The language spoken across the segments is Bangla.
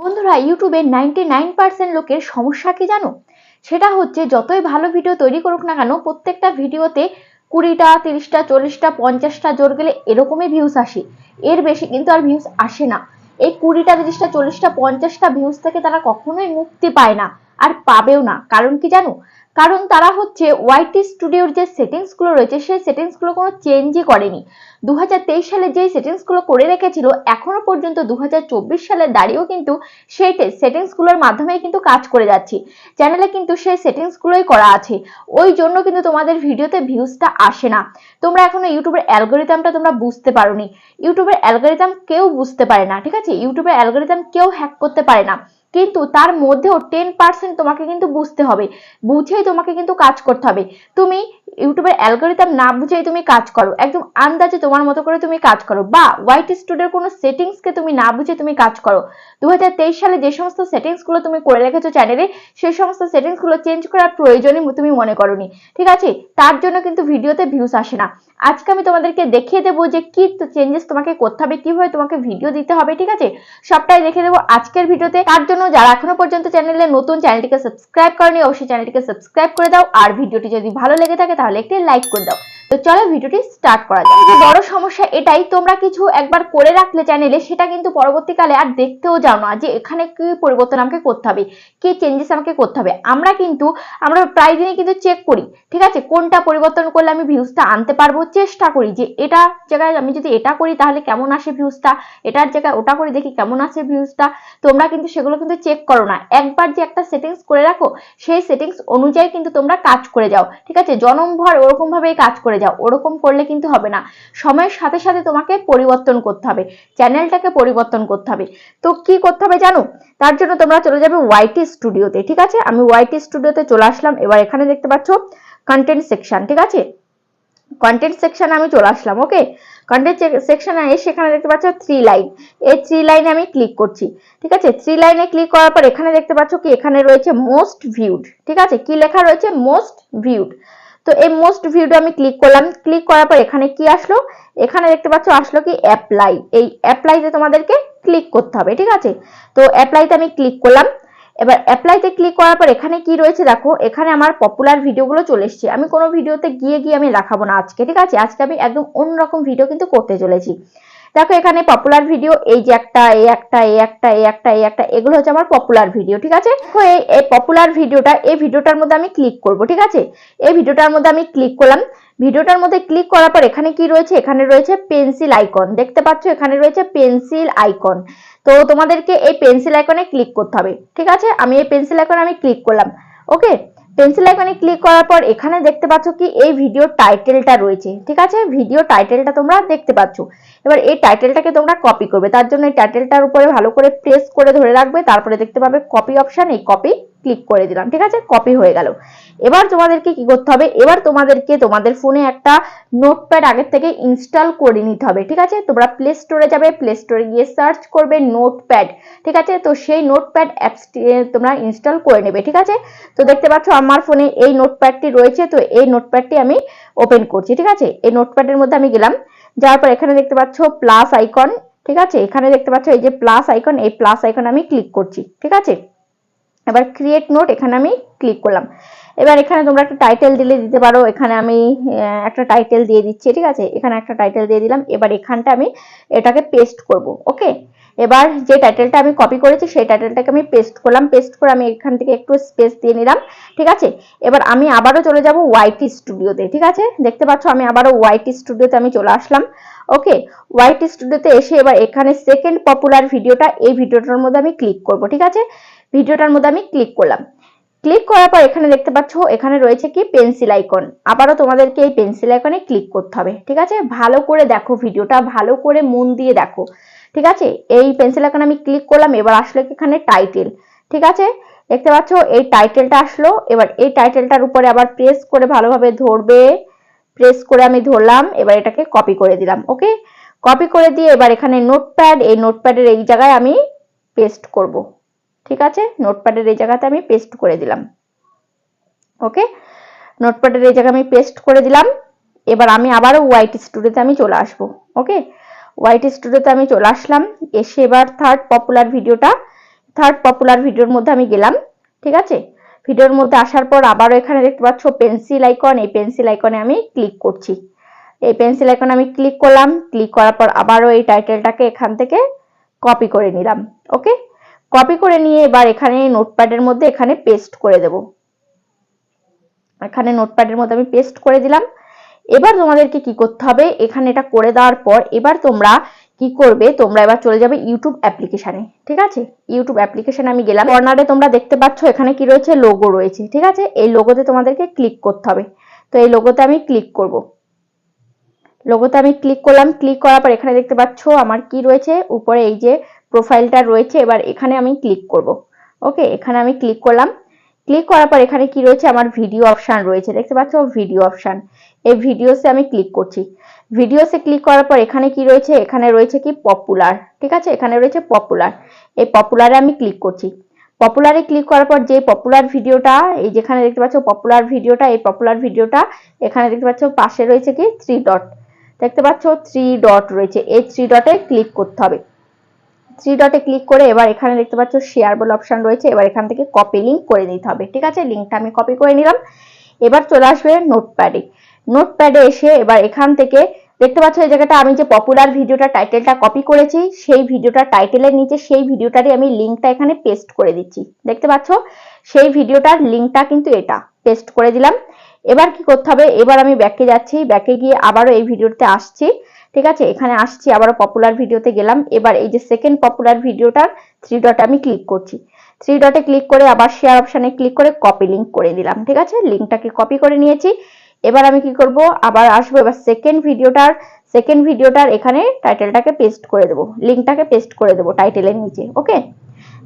বন্ধুরা ইউটিউবে নাইনটি নাইন পার্সেন্ট লোকের সমস্যা কি জানো? সেটা হচ্ছে, যতই ভালো ভিডিও তৈরি করুক না কেন, প্রত্যেকটা ভিডিওতে কুড়িটা, তিরিশটা, চল্লিশটা, পঞ্চাশটা জোর গেলে এরকমই ভিউস আসে। এর বেশি কিন্তু আর ভিউজ আসে না। এই কুড়িটা, তিরিশটা, চল্লিশটা, পঞ্চাশটা ভিউস থেকে তারা কখনোই মুক্তি পায় না, আর পাবেও না। কারণ কি জানো? কারণ তারা হচ্ছে ওয়াইটি স্টুডিওর যে সেটিংসগুলো রয়েছে, সেই সেটিংসগুলো কোনো চেঞ্জই করেনি। দু হাজার তেইশ সালে যে সেটিংসগুলো করে রেখেছিল, এখনও পর্যন্ত দু হাজার চব্বিশ সালে দাঁড়িয়েও কিন্তু সেই সেটিংসগুলোর মাধ্যমেই কিন্তু কাজ করে যাচ্ছি। চ্যানেলে কিন্তু সেই সেটিংসগুলোই করা আছে। ওই জন্য কিন্তু তোমাদের ভিডিওতে ভিউজটা আসে না। তোমরা এখনও ইউটিউবের অ্যালগোরিদমটা তোমরা বুঝতে পারোনি। ইউটিউবের অ্যালগোরিদম কেউ বুঝতে পারে না, ঠিক আছে? ইউটিউবের অ্যালগোরিদম কেউ হ্যাক করতে পারে না। কিন্তু তার মধ্যেও টেন পার্সেন্ট তোমাকে কিন্তু বুঝতে হবে। বুঝেই তোমাকে কিন্তু কাজ করতে হবে। তুমি ইউটিউবের অ্যালগোরিদম না বুঝেই তুমি কাজ করো। একদম আন্দাজে তোমার মতো করে তুমি কাজ করো। বা হোয়াইট স্টুডিওর কোনো সেটিংসকে তুমি না বুঝে তুমি কাজ করো। দু হাজার তেইশ সালে যে সমস্ত সেটিংসগুলো তুমি করে রেখেছো চ্যানেলে সেই সমস্ত সেটিংসগুলো চেঞ্জ করার প্রয়োজনই তুমি মনে করোনি। ঠিক আছে? তার জন্য কিন্তু ভিডিওতে ভিউস আসে না। আজকে আমি তোমাদেরকে দেখিয়ে দেবো যে কি চেঞ্জেস তোমাকে করতে হবে, কীভাবে তোমাকে ভিডিও দিতে হবে, ঠিক আছে? সবটাই দেখে দেবো আজকের ভিডিওতে। তার জন্য যারা এখনও পর্যন্ত চ্যানেলে নতুন চ্যানেলটিকে সাবস্ক্রাইব করেনি, অবশ্যই চ্যানেলটিকে সাবস্ক্রাইব করে দাও। আর ভিডিওটি যদি ভালো লেগে থাকে তাহলে একটি লাইক করে দাও। তো চলো ভিডিওটি স্টার্ট করা যাক। যে বড় সমস্যা এটাই, তোমরা কিছু একবার করে রাখলে চ্যানেলে সেটা কিন্তু পরবর্তীকালে আর দেখতেও যাও না যে এখানে কি পরিবর্তন আমাকে করতে হবে, কি চেঞ্জেস আমাকে করতে হবে। আমরা কিন্তু, আমরা প্রায় দিনই কিন্তু চেক করি, ঠিক আছে? কোনটা পরিবর্তন করলে আমি ভিউজটা আনতে পারব? চেষ্টা করি যে এটা জায়গায় আমি যদি এটা করি তাহলে কেমন আসে ভিউজটা এটার জায়গায় ওটা করে দেখি কেমন আসে ভিউজটা তোমরা কিন্তু সেগুলো কিন্তু চেক করো না। একবার যে একটা সেটিংস করে রাখো, সেই সেটিংস অনুযায়ী কিন্তু তোমরা কাজ করে যাও, ঠিক আছে? জনমভর ওরকম ভাবেই কাজ করে যাও। ওরকম করলে কিন্তু হবে না। সময়ের সাথে সাথে তোমাকে পরিবর্তন করতে হবে। চ্যানেলটাকে পরিবর্তন করতে হবে। তো কি করতে হবে জানো? তার জন্য তোমরা চলে যাবে ওয়াইটি স্টুডিওতে ঠিক আছে? আমি ওয়াইটি স্টুডিওতে চলে আসলাম। এবার এখানে দেখতে পাচ্ছ কন্টেন্ট সেকশন ঠিক আছে? কন্টেন্ট সেকশনে আমি চলে আসলাম, ওকে? কন্টেন্ট সেকশনে এসে এখানে দেখতে পাচ্ছ থ্রি লাইন এই থ্রি লাইনে আমি ক্লিক করছি, ঠিক আছে? থ্রি লাইনে ক্লিক করার পর এখানে দেখতে পাচ্ছ কি? এখানে রয়েছে মোস্ট ভিউড ঠিক আছে? কি লেখা রয়েছে? মোস্ট ভিউড তো এই মোস্ট ভিউটা আমি ক্লিক করলাম। ক্লিক করার পর এখানে কি আসলো? এখানে দেখতে পাচ্ছ আসলো কি অ্যাপ্লাই এই অ্যাপ্লাইতে তোমাদেরকে ক্লিক করতে হবে, ঠিক আছে? তো অ্যাপ্লাইতে আমি ক্লিক করলাম। এবার অ্যাপ্লাইতে ক্লিক করার পর এখানে কি রয়েছে দেখো, এখানে আমার পপুলার ভিডিওগুলো চলে এসছে। আমি কোনো ভিডিওতে গিয়ে গিয়ে আমি দেখাবো না আজকে, ঠিক আছে? আজকে আমি একদম অন্যরকম ভিডিও কিন্তু করতে চলেছি। দেখো এখানে পপুলার ভিডিও এই যে একটা, এই একটা এই একটা এই একটা এই একটা, এগুলো হচ্ছে আমার পপুলার ভিডিও ঠিক আছে? দেখো এই পপুলার ভিডিওটা এই ভিডিওটার মধ্যে আমি ক্লিক করব, ঠিক আছে? এই ভিডিওটার মধ্যে আমি ক্লিক করলাম ভিডিওটার মধ্যে ক্লিক করার পর এখানে কি রয়েছে? এখানে রয়েছে পেন্সিল আইকন দেখতে পাচ্ছ? এখানে রয়েছে পেন্সিল আইকন তো তোমাদেরকে এই পেন্সিল আইকনে ক্লিক করতে হবে, ঠিক আছে? আমি এই পেন্সিল আইকনে আমি ক্লিক করলাম ওকে পেন্সিল আইকনে ক্লিক করার পর এখানে দেখতে পাচ্ছ কি, এই ভিডিও টাইটেলটা রয়েছে, ঠিক আছে? ভিডিও টাইটেলটা তোমরা দেখতে পাচ্ছ। এবার এই টাইটেলটাকে তোমরা কপি করবে। তার জন্য এই টাইটেলটার উপরে ভালো করে প্রেস করে ধরে রাখবে, তারপরে দেখতে পাবে কপি অপশন এই কপি ক্লিক করে দিলাম, ঠিক আছে? কপি হয়ে গেল। এবার তোমাদেরকে কি করতে হবে? এবার তোমাদেরকে তোমাদের ফোনে একটা নোটপ্যাড আগের থেকে ইনস্টল করে নিতে হবে, ঠিক আছে? তোমরা প্লে স্টোরে যাবে প্লে স্টোরে গিয়ে সার্চ করবে নোটপ্যাড ঠিক আছে? তো সেই নোটপ্যাড অ্যাপসটি তোমরা ইনস্টল করে নেবে, ঠিক আছে? তো দেখতে পাচ্ছ আমার ফোনে এই নোটপ্যাডটি রয়েছে, তো এই নোটপ্যাডটি আমি ওপেন করছি, ঠিক আছে? এই নোটপ্যাডের মধ্যে আমি গেলাম, যাওয়ার পর এখানে দেখতে পাচ্ছ প্লাস আইকন ঠিক আছে? এখানে দেখতে পাচ্ছ এই যে প্লাস আইকন এই প্লাস আইকন আমি ক্লিক করছি, ঠিক আছে? এবার ক্রিয়েট নোট এখানে আমি ক্লিক করলাম। এবার এখানে তোমরা একটা টাইটেল দিলে দিতে পারো, এখানে আমি একটা টাইটেল দিয়ে দিচ্ছি, ঠিক আছে? এখানে একটা টাইটেল দিয়ে দিলাম, এবার এখানটা আমি এটাকে পেস্ট করব ওকে এবার যে টাইটেলটা আমি কপি করেছি, সেই টাইটেলটাকে আমি পেস্ট করলাম পেস্ট করে আমি এখান থেকে একটু স্পেস দিয়ে নিলাম, ঠিক আছে? এবার আমি আবারও চলে যাব ওয়াইটি স্টুডিওতে ঠিক আছে? দেখতে পাচ্ছ আমি আবারও ওয়াইটি স্টুডিওতে আমি চলে আসলাম ওকে ওয়াইটি স্টুডিওতে এসে এবার এখানে সেকেন্ড পপুলার ভিডিওটা এই ভিডিওটার মধ্যে আমি ক্লিক করব, ঠিক আছে? ভিডিওটার মধ্যে আমি ক্লিক করলাম। ক্লিক করার পর এখানে দেখতে পাচ্ছ, এখানে রয়েছে কি? পেন্সিল আইকন আবারও তোমাদেরকে এই পেন্সিল আইকনে ক্লিক করতে হবে, ঠিক আছে? ভালো করে দেখো ভিডিওটা ভালো করে মন দিয়ে দেখো। ঠিক আছে? এই পেন্সিল আইকনে আমি ক্লিক করলাম, এবার আসলে এখানে টাইটেল ঠিক আছে? দেখতে পাচ্ছ, এই টাইটেলটা আসলো, এবার এই টাইটেলটার উপরে আবার প্রেস করে ভালোভাবে ধরবে প্রেস করে আমি ধরলাম, এবার এটাকে কপি করে দিলাম ওকে কপি করে দিয়ে এবার এখানে নোটপ্যাড এই নোটপ্যাডের এই জায়গায় আমি পেস্ট করব, ঠিক আছে? নোটপ্যাডের এই জায়গাতে আমি পেস্ট করে দিলাম ওকে নোটপ্যাডের এই জায়গায় আমি পেস্ট করে দিলাম, এবার আমি আবারও হোয়াইট স্টুডিওতে আমি চলে আসব ওকে হোয়াইট স্টুডিওতে আমি চলে আসলাম। এসে এবার থার্ড পপুলার ভিডিওটা থার্ড পপুলার ভিডিওর মধ্যে আমি গেলাম, ঠিক আছে? ভিডিওর মধ্যে আসার পর আবারও এখানে দেখতে পাচ্ছ পেন্সিল আইকন এই পেন্সিল আইকনে আমি ক্লিক করছি। এই পেন্সিল আইকনে আমি ক্লিক করলাম ক্লিক করার পর আবারও এই টাইটেলটাকে এখান থেকে কপি করে নিলাম ওকে কপি করে নিয়ে এবার এখানে নোটপ্যাডের মধ্যে এখানে পেস্ট করে দেব। এখানে নোটপ্যাডের মধ্যে আমি পেস্ট করে দিলাম। এবার তোমাদেরকে কি করতে হবে? এখানে এটা করে দেওয়ার পর এবার তোমরা কি করবে? তোমরা এবার চলে যাবে ইউটিউব অ্যাপ্লিকেশানে ঠিক আছে? ইউটিউব অ্যাপ্লিকেশানে আমি গেলাম। কর্নারে তোমরা দেখতে পাচ্ছ এখানে কি রয়েছে? লোগো রয়েছে, ঠিক আছে? এই লোগোতে তোমাদেরকে ক্লিক করতে হবে। তো এই লোগোতে আমি ক্লিক করব। লোগোতে আমি ক্লিক করলাম। ক্লিক করার পর এখানে দেখতে পাচ্ছ আমার কি রয়েছে? উপরে এই যে প্রোফাইলটা রয়েছে, এবার এখানে আমি ক্লিক করব। ওকে এখানে আমি ক্লিক করলাম। ক্লিক করার পর এখানে কি রয়েছে? আমার ভিডিও অপশান রয়েছে। দেখতে পাচ্ছ? ভিডিও অপশান এই ভিডিওসে আমি ক্লিক করছি। ভিডিওসে ক্লিক করার পর এখানে কি রয়েছে? এখানে রয়েছে কি? পপুলার ঠিক আছে? এখানে রয়েছে পপুলার এই পপুলারে আমি ক্লিক করছি। পপুলারে ক্লিক করার পর যে পপুলার ভিডিওটা এই যেখানে দেখতে পাচ্ছ পপুলার ভিডিওটা এই পপুলার ভিডিওটা এখানে দেখতে পাচ্ছ পাশে রয়েছে কি? থ্রি ডট দেখতে পাচ্ছ? থ্রি ডট রয়েছে। এই থ্রি ডটে ক্লিক করতে হবে। থ্রি ডটে ক্লিক করে এবার এখানে দেখতে পাচ্ছ শেয়ার বলে অপশন রয়েছে। এবার এখান থেকে কপি লিঙ্ক করে নিতে হবে, ঠিক আছে? লিঙ্কটা আমি কপি করে নিলাম। এবার চলে আসবে নোটপ্যাডে নোটপ্যাডে এসে এবার এখান থেকে দেখতে পাচ্ছ এই জায়গাটা আমি যে পপুলার ভিডিওটা টাইটেলটা কপি করেছি, সেই ভিডিওটা টাইটেলের নিচে সেই ভিডিওটারই আমি লিঙ্কটা এখানে পেস্ট করে দিচ্ছি। দেখতে পাচ্ছ? সেই ভিডিওটার লিঙ্কটা কিন্তু এটা পেস্ট করে দিলাম। এবার কি করতে হবে? এবার আমি ব্যাকে যাচ্ছি ব্যাকে গিয়ে আবারও এই ভিডিওতে আসছি। ঠিক আছে? এখানে আসছি, আবারও পপুলার ভিডিওতে গেলাম। এবার এই যে সেকেন্ড পপুলার ভিডিওটার থ্রি ডট আমি ক্লিক করছি। থ্রি ডটে ক্লিক করে আবার শেয়ার অপশানে ক্লিক করে কপি লিঙ্ক করে দিলাম, ঠিক আছে? লিঙ্কটাকে কপি করে নিয়েছি। এবার আমি কি করব? আবার আসব এবার সেকেন্ড ভিডিওটার সেকেন্ড ভিডিওটার এখানে টাইটেলটাকে পেস্ট করে দেবো। লিঙ্কটাকে পেস্ট করে দেবো টাইটেলের নিচে ওকে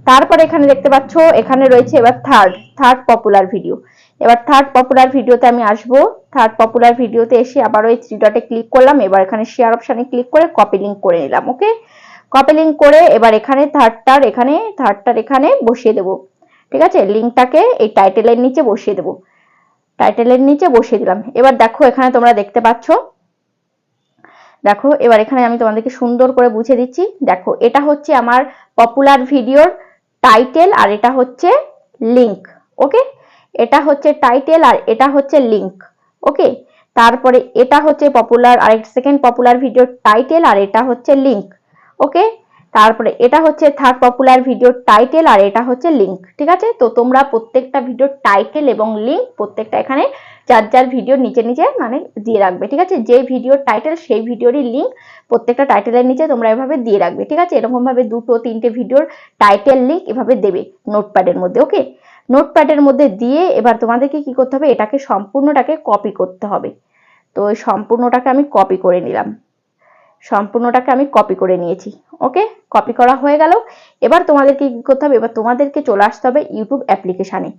তারপরে এখানে দেখতে পাচ্ছ, এখানে রয়েছে এবার থার্ড থার্ড পপুলার ভিডিও এবার থার্ড পপুলার ভিডিওতে আমি আসব। থার্ড পপুলার ভিডিওতে এসে আবার ওই থ্রি ডটে ক্লিক করলাম। এবার এখানে শেয়ার অপশানে ক্লিক করে কপি লিঙ্ক করে নিলাম ওকে কপি লিঙ্ক করে এবার এখানে থার্ডটার এখানে থার্ডটার এখানে বসিয়ে দেবো, ঠিক আছে? লিঙ্কটাকে এই টাইটেলের নিচে বসিয়ে দেবো। টাইটেলের নিচে বসিয়ে দিলাম। এবার দেখো, এখানে তোমরা দেখতে পাচ্ছ। দেখো, এবার এখানে আমি তোমাদেরকে সুন্দর করে বুঝে দিচ্ছি। দেখো, এটা হচ্ছে আমার পপুলার ভিডিওর টাইটেল আর এটা হচ্ছে লিঙ্ক ওকে এটা হচ্ছে টাইটেল আর এটা হচ্ছে লিঙ্ক ওকে তারপরে এটা হচ্ছে পপুলার আর সেকেন্ড পপুলার ভিডিও টাইটেল আর এটা হচ্ছে লিঙ্ক ওকে তারপরে এটা হচ্ছে থার্ড পপুলার ভিডিও টাইটেল আর এটা হচ্ছে লিঙ্ক ঠিক আছে? তো তোমরা প্রত্যেকটা ভিডিওর টাইটেল এবং লিঙ্ক প্রত্যেকটা এখানে যার যার ভিডিও নিচে নিচে মানে দিয়ে রাখবে, ঠিক আছে? যে ভিডিওর টাইটেল সেই ভিডিওরই লিঙ্ক প্রত্যেকটা টাইটেলের নিচে তোমরা এভাবে দিয়ে রাখবে, ঠিক আছে? এরকমভাবে দুটো, তিনটে ভিডিওর টাইটেল লিঙ্ক এভাবে দেবে নোটপ্যাডের মধ্যে ওকে নোটপ্যাডের মধ্যে দিয়ে এবার তোমাদেরকে কি করতে হবে? এটাকে সম্পূর্ণটাকে কপি করতে হবে। তো ওই সম্পূর্ণটাকে আমি কপি করে নিলাম। সম্পূর্ণটাকে আমি কপি করে নিয়েছি। ওকে কপি করা হয়ে গেল। এবার তোমাদেরকে কি করতে হবে? এবার তোমাদেরকে চলে আসতে হবে ইউটিউব অ্যাপ্লিকেশানে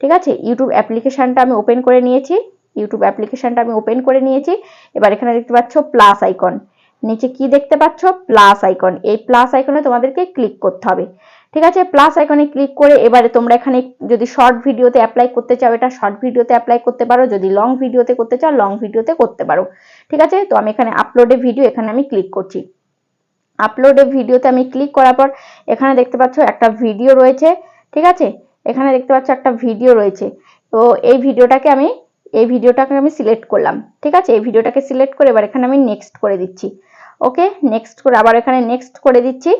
ঠিক আছে? ইউটিউব অ্যাপ্লিকেশানটা আমি ওপেন করে নিয়েছি। ইউটিউব অ্যাপ্লিকেশানটা আমি ওপেন করে নিয়েছি। এবার এখানে দেখতে পাচ্ছ প্লাস আইকন নিচে কি দেখতে পাচ্ছ? প্লাস আইকন এই প্লাস আইকনে তোমাদেরকে ক্লিক করতে হবে। ঠিক আছে? প্লাস আইকনে ক্লিক করে এবারে তোমরা এখানে যদি শর্ট ভিডিওতে অ্যাপ্লাই করতে চাও, এটা শর্ট ভিডিওতে অ্যাপ্লাই করতে পারো। যদি লং ভিডিওতে করতে চাও লং ভিডিওতে করতে পারো। ঠিক আছে? তো আমি এখানে আপলোডে ভিডিও এখানে আমি ক্লিক করছি। আপলোডে ভিডিওতে আমি ক্লিক করার পর এখানে দেখতে পাচ্ছ একটা ভিডিও রয়েছে। ঠিক আছে? এখানে দেখতে পাচ্ছ একটা ভিডিও রয়েছে। তো এই ভিডিওটাকে আমি, এই ভিডিওটাকে আমি সিলেক্ট করলাম। ঠিক আছে? এই ভিডিওটাকে সিলেক্ট করে এবার এখানে আমি নেক্সট করে দিচ্ছি। ওকে নেক্সট করে আবার এখানে নেক্সট করে দিচ্ছি।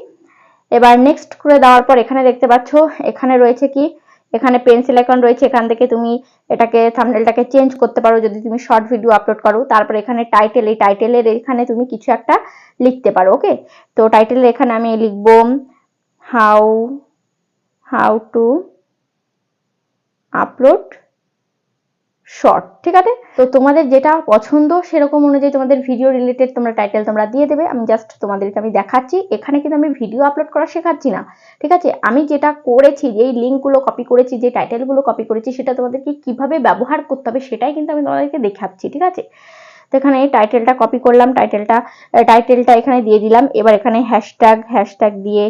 এবার নেক্সট করে দেওয়ার পর এখানে দেখতে পাচ্ছ, এখানে রয়েছে কি? এখানে পেন্সিল আইকন রয়েছে, এখান থেকে তুমি এটাকে থাম্বনেলটাকে চেঞ্জ করতে পারো যদি তুমি শর্ট ভিডিও আপলোড করো। তারপর এখানে টাইটেল এই টাইটেলের এখানে তুমি কিছু একটা লিখতে পারো ওকে তো টাইটেলের এখানে আমি লিখব how how to upload short ঠিক আছে? তো তোমাদের যেটা পছন্দ সেরকম অনুযায়ী তোমাদের ভিডিও রিলেটেড তোমরা টাইটেল তোমরা দিয়ে দেবে। আমি জাস্ট তোমাদেরকে আমি দেখাচ্ছি। এখানে কিন্তু আমি ভিডিও আপলোড করা শেখাচ্ছি না, ঠিক আছে? আমি যেটা করেছি, যেই লিঙ্কগুলো কপি করেছি, যে টাইটেলগুলো কপি করেছি, সেটা তোমাদেরকে কীভাবে ব্যবহার করতে হবে সেটাই কিন্তু আমি তোমাদেরকে দেখাচ্ছি, ঠিক আছে? তো এখানে এই টাইটেলটা কপি করলাম টাইটেলটা টাইটেলটা এখানে দিয়ে দিলাম। এবার এখানে হ্যাশট্যাগ হ্যাশট্যাগ দিয়ে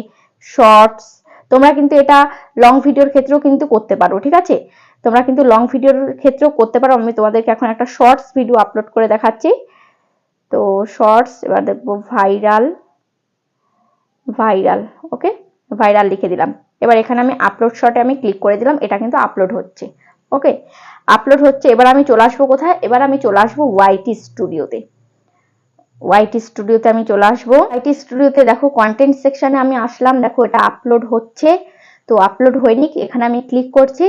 শর্টস তোমরা কিন্তু এটা লং ভিডিওর ক্ষেত্রেও কিন্তু করতে পারো, ঠিক আছে? তোমরা কিন্তু লং ভিডিওর ক্ষেত্রেও করতে পারো। আমি তোমাদেরকে এখন একটা শর্টস ভিডিও আপলোড করে দেখাচ্ছি। তো শর্টস এবার দেখব ভাইরাল ভাইরাল ওকে ভাইরাল লিখে দিলাম। এবার এখানে আমি আপলোড শর্টে আমি ক্লিক করে দিলাম। এটা কিন্তু আপলোড হচ্ছে ওকে আপলোড হচ্ছে, এবার আমি চলে আসব কোথায়? এবার আমি চলে আসব ওয়াইটি স্টুডিওতে ওয়াইটি স্টুডিওতে আমি চলে আসব। ওয়াইটি স্টুডিওতে দেখো কন্টেন্ট সেকশানে আমি আসলাম। দেখো এটা আপলোড হচ্ছে। তো আপলোড হয়নি, এখানে আমি ক্লিক করছি।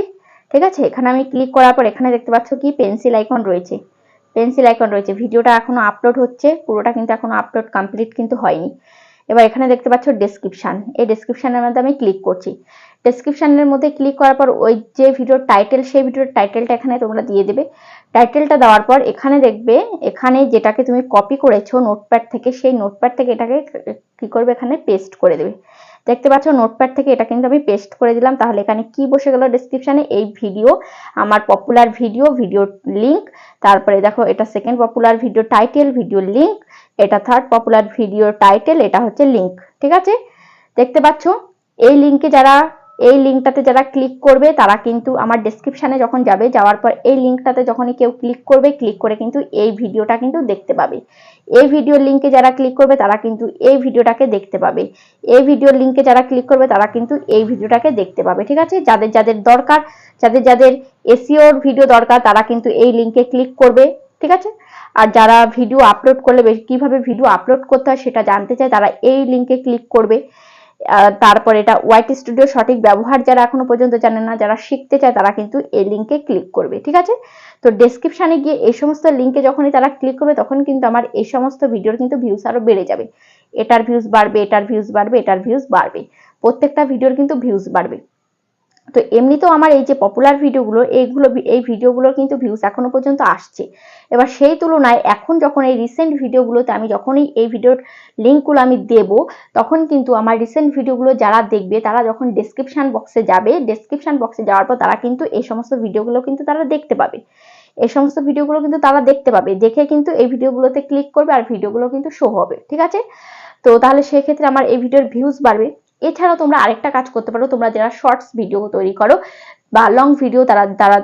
ঠিক আছে? এখানে আমি ক্লিক করার পর এখানে দেখতে পাচ্ছ কি? পেন্সিল আইকন রয়েছে। পেন্সিল আইকন রয়েছে। ভিডিওটা এখনও আপলোড হচ্ছে। পুরোটা কিন্তু এখনও আপলোড কমপ্লিট কিন্তু হয়নি। এবার এখানে দেখতে পাচ্ছ ডেসক্রিপশন এই ডেসক্রিপশনের মধ্যে আমি ক্লিক করছি। ডেসক্রিপশনের মধ্যে ক্লিক করার পর ওই যে ভিডিওর টাইটেল সেই ভিডিওর টাইটেলটা এখানে তোমরা দিয়ে দেবে। টাইটেলটা দেওয়ার পর এখানে দেখবে, এখানে যেটাকে তুমি কপি করেছ নোটপ্যাড থেকে, সেই নোটপ্যাড থেকে এটাকে কি করবে? এখানে পেস্ট করে দেবে। দেখতে পাচ্ছ নোটপ্যাড থেকে এটা কিন্তু আমি পেস্ট করে দিলাম। তাহলে এখানে কি বসে গেল ডিসক্রিপশানে এই ভিডিও আমার পপুলার ভিডিও ভিডিও লিঙ্ক তারপরে দেখো, এটা second popular video title video link এটা থার্ড পপুলার ভিডিও টাইটেল এটা হচ্ছে লিঙ্ক ঠিক আছে? দেখতে পাচ্ছ? এই লিঙ্কে যারা এই লিঙ্কটাতে যারা ক্লিক করবে, তারা কিন্তু আমার ডেসক্রিপশানে যখন যাবে, যাওয়ার পর এই লিঙ্কটাতে যখনই কেউ ক্লিক করবে ক্লিক করে কিন্তু এই ভিডিওটা কিন্তু দেখতে পাবে। এই ভিডিওর লিঙ্কে যারা ক্লিক করবে, তারা কিন্তু এই ভিডিওটাকে দেখতে পাবে। এই ভিডিওর লিঙ্কে যারা ক্লিক করবে, তারা কিন্তু এই ভিডিওটাকে দেখতে পাবে, ঠিক আছে? যাদের যাদের দরকার, যাদের যাদের এসিওর ভিডিও দরকার, তারা কিন্তু এই লিঙ্কে ক্লিক করবে, ঠিক আছে? আর যারা ভিডিও আপলোড করলে, কীভাবে ভিডিও আপলোড করতে হয় সেটা জানতে চায়, তারা এই লিঙ্কে ক্লিক করবে। তারপর এটা হোয়াইট স্টুডিও সঠিক ব্যবহার যারা এখনও পর্যন্ত জানে না, যারা শিখতে চায় তারা কিন্তু এই লিঙ্কে ক্লিক করবে, ঠিক আছে? তো ডেসক্রিপশানে গিয়ে এই সমস্ত লিঙ্কে যখনই তারা ক্লিক করবে, তখন কিন্তু আমার এই সমস্ত ভিডিওর কিন্তু ভিউজ আরও বেড়ে যাবে। এটার ভিউজ বাড়বে, এটার ভিউজ বাড়বে, এটার ভিউজ বাড়বে। প্রত্যেকটা ভিডিওর কিন্তু ভিউজ বাড়বে। তো এমনিতেও আমার এই যে পপুলার ভিডিওগুলো এইগুলো এই ভিডিওগুলোর কিন্তু ভিউজ এখনও পর্যন্ত আসছে। এবার সেই তুলনায় এখন যখন এই রিসেন্ট ভিডিওগুলোতে আমি যখনই এই ভিডিওর লিঙ্কগুলো আমি দেব, তখন কিন্তু আমার রিসেন্ট ভিডিওগুলো যারা দেখবে, তারা যখন ডেসক্রিপশান বক্সে যাবে ডেসক্রিপশান বক্সে যাওয়ার পর তারা কিন্তু এই সমস্ত ভিডিওগুলো কিন্তু তারা দেখতে পাবে। এই সমস্ত ভিডিওগুলো কিন্তু তারা দেখতে পাবে। দেখে কিন্তু এই ভিডিওগুলোতে ক্লিক করবে আর ভিডিওগুলো কিন্তু শো হবে। ঠিক আছে? তো তাহলে সেক্ষেত্রে আমার এই ভিডিওর ভিউজ বাড়বে। এছাড়াও তোমরা আরেকটা কাজ করতে পারো, তোমরা যারা শর্টস ভিডিও তৈরি করো বা লং ভিডিও তারা তারা,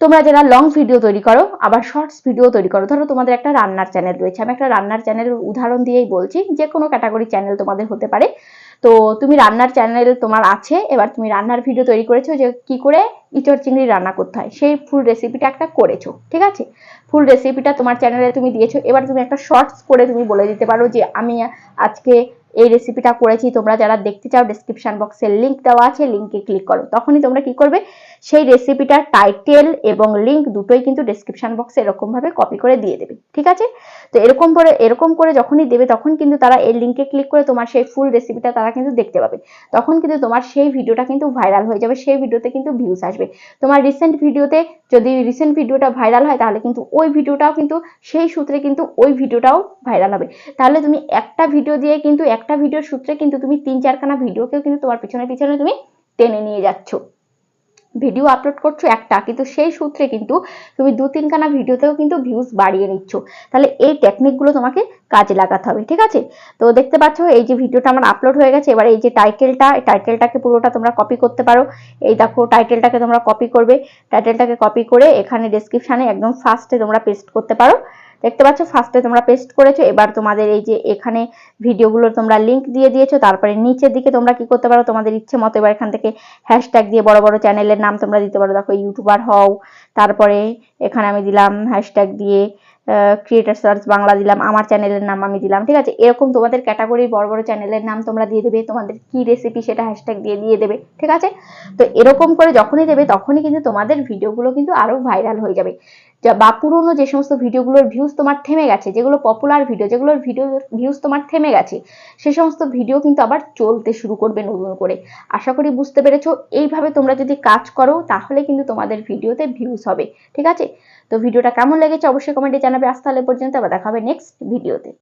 তোমরা যারা লং ভিডিও তৈরি করো, আবার শর্টস ভিডিও তৈরি করো, ধরো তোমাদের একটা রান্নার চ্যানেল রয়েছে, আমি একটা রান্নার চ্যানেলের উদাহরণ দিয়েই বলছি যে কোনো ক্যাটাগরি চ্যানেল তোমাদের হতে পারে। তো তুমি রান্নার চ্যানেল তোমার আছে, এবার তুমি রান্নার ভিডিও তৈরি করেছ যে কি করে ইচড় চিংড়ি রান্না করতে হয়, সেই ফুল রেসিপিটা একটা করেছ, ঠিক আছে? ফুল রেসিপিটা তোমার চ্যানেলে তুমি দিয়েছ, এবার তুমি একটা শর্টস করে তুমি বলে দিতে পারো যে আমি আজকে এই রেসিপিটা করেছি, তোমরা যারা দেখতে চাও ডিসক্রিপশন বক্সে লিঙ্ক দেওয়া আছে লিঙ্কে ক্লিক করো। তখনই তোমরা কি করবে, সেই রেসিপিটার টাইটেল এবং লিঙ্ক দুটোই কিন্তু ডিসক্রিপশন বক্সে এরকমভাবে কপি করে দিয়ে দেবে, ঠিক আছে? তো এরকম করে এরকম করে যখনই দেবে, তখন কিন্তু তারা এই লিঙ্কে ক্লিক করে তোমার সেই ফুল রেসিপিটা তারা কিন্তু দেখতে পাবে। তখন কিন্তু তোমার সেই ভিডিওটা কিন্তু ভাইরাল হয়ে যাবে, সেই ভিডিওতে কিন্তু ভিউজ আসবে। তোমার রিসেন্ট ভিডিওতে যদি রিসেন্ট ভিডিওটা ভাইরাল হয়, তাহলে কিন্তু ওই ভিডিওটাও কিন্তু, সেই সূত্রে কিন্তু ওই ভিডিওটাও ভাইরাল হবে। তাহলে তুমি একটা ভিডিও দিয়ে কিন্তু একটা ভিডিওর সূত্রে কিন্তু তুমি তিন চারখানা ভিডিওকেও কিন্তু তোমার পিছনে পিছনে তুমি টেনে নিয়ে যাচ্ছ। ভিডিও আপলোড করছ একটা, কিন্তু সেই সূত্রে কিন্তু তুমি দু তিনখানা ভিডিওতেও কিন্তু ভিউজ বাড়িয়ে নিচ্ছ। তাহলে এই টেকনিকগুলো তোমাকে কাজে লাগাতে হবে, ঠিক আছে? তো দেখতে পাচ্ছ এই যে ভিডিওটা আমার আপলোড হয়ে গেছে, এবার এই যে টাইটেলটা এই টাইটেলটাকে পুরোটা তোমরা কপি করতে পারো। এই দেখো টাইটেলটাকে তোমরা কপি করবে। টাইটেলটাকে কপি করে এখানে ডেসক্রিপশানে একদম ফার্স্টে তোমরা পেস্ট করতে পারো। দেখতে পাচ্ছ ফার্স্টে তোমরা পেস্ট করেছ, এবার তোমাদের এই যে এখানে ভিডিওগুলো তোমরা লিঙ্ক দিয়ে দিয়েছ, তারপরে নিচের দিকে তোমরা কি করতে পারো, তোমাদের ইচ্ছে মতো এবার এখান থেকে হ্যাশট্যাগ দিয়ে বড় বড় চ্যানেলের নাম তোমরা দিতে পারো। দেখো ইউটিউবার হও, তারপরে এখানে আমি দিলাম হ্যাশট্যাগ দিয়ে ক্রিয়েটার সার্চ বাংলা দিলাম, আমার চ্যানেলের নাম আমি দিলাম, ঠিক আছে? এরকম তোমাদের ক্যাটাগরি বড় বড় চ্যানেলের নাম তোমরা দিয়ে দেবে, তোমাদের কি রেসিপি সেটা হ্যাশট্যাগ দিয়ে দিয়ে দেবে, ঠিক আছে? তো এরকম করে যখনই দেবে, তখনই কিন্তু তোমাদের ভিডিওগুলো কিন্তু আরও ভাইরাল হয়ে যাবে। বা পুরোনো যে সমস্ত ভিডিওগুলোর ভিউজ তোমার থেমে গেছে, যেগুলো পপুলার ভিডিও যেগুলোর ভিডিও ভিউজ তোমার থেমে গেছে, সে সমস্ত ভিডিও কিন্তু আবার চলতে শুরু করবে নতুন করে। আশা করি বুঝতে পেরেছ, এইভাবে তোমরা যদি কাজ করো, তাহলে কিন্তু তোমাদের ভিডিওতে ভিউজ হবে, ঠিক আছে? তো ভিডিওটা কেমন লেগেছে অবশ্যই কমেন্টে জানাবে। আজ তাহলে পর্যন্ত, আবার দেখা হবে নেক্সট ভিডিওতে